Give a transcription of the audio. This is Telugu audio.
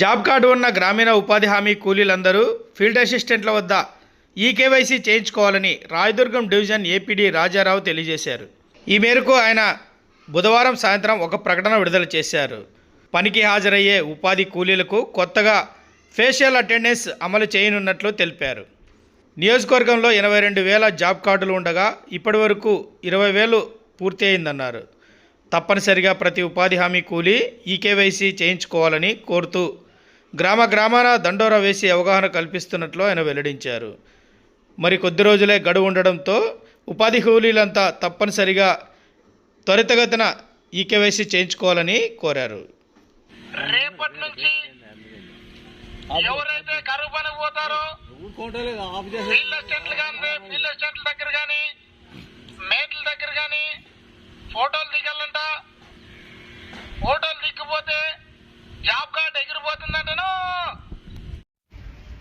జాబ్ కార్డు ఉన్న గ్రామీణ ఉపాధి హామీ కూలీలందరూ ఫీల్డ్ అసిస్టెంట్ల వద్ద ఈ కేవైసీ చేయించుకోవాలని రాయదుర్గం డివిజన్ ఏపీడీ రాజారావు తెలియజేశారు. ఈ మేరకు ఆయన బుధవారం సాయంత్రం ఒక ప్రకటన విడుదల చేశారు. పనికి హాజరయ్యే ఉపాధి కూలీలకు కొత్తగా ఫేషియల్ అటెండెన్స్ అమలు చేయనున్నట్లు తెలిపారు. నియోజకవర్గంలో ఎనభై రెండు వేల జాబ్ కార్డులు ఉండగా ఇప్పటి వరకు ఇరవై వేలు పూర్తి అయిందన్నారు తప్పనిసరిగా ప్రతి ఉపాధి హామీ కూలీ ఈ కేవైసీ చేయించుకోవాలని కోరుతూ గ్రామ గ్రామాన దండోరా వేసి అవగాహన కల్పిస్తున్నట్లు ఆయన వెల్లడించారు. మరి కొద్ది రోజులే గడువు ఉండడంతో ఉపాధి కూలీలంతా తప్పనిసరిగా త్వరితగతిన ఈ కేవైసీ చేయించుకోవాలని కోరారు. రేపటి నుంచి ఎవరైతే కరువు పని పోతారో ఫీల్డ్ ఎస్టేట్లు కానీ ఫీల్డ్ ఎస్టేట్ల దగ్గర కానీ మేట్ల దగ్గర కానీ ఫోటోలు దిక్కుపోతే జాబ్ కార్డ్ ఎగిరిపోతుందంటను